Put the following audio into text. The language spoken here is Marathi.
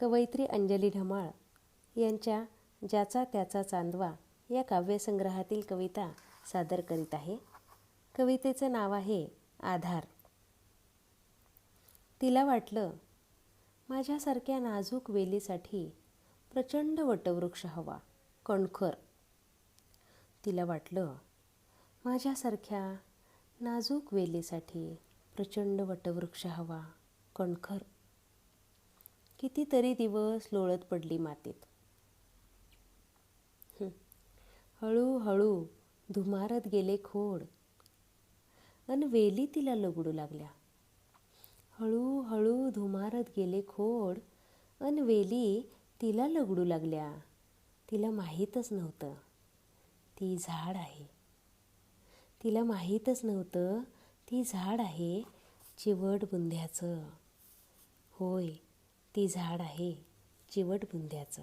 कवयित्री अंजली ढमाळ यांच्या ज्याचा त्याचा चांदवा या काव्यसंग्रहातील कविता सादर करीत आहे. कवितेचं नाव आहे आधार. तिला वाटलं माझ्यासारख्या नाजूक वेलीसाठी प्रचंड वटवृक्ष हवा कणखर. तिला वाटलं माझ्यासारख्या नाजूक वेलीसाठी प्रचंड वटवृक्ष हवा कणखर. कितीतरी दिवस लोळत पडली मातीत. हळूहळू धुमारत गेले खोड. अन वेली तिला लगडू लागल्या. हळूहळू धुमारत गेले खोड अन वेली तिला लगडू लागल्या. तिला माहीतच नव्हतं. ती झाड आहे. तिला माहीतच नव्हतं. ती झाड आहे चिवट बुंध्याचं होय ती झाड आहे चिवट बुंद्याचं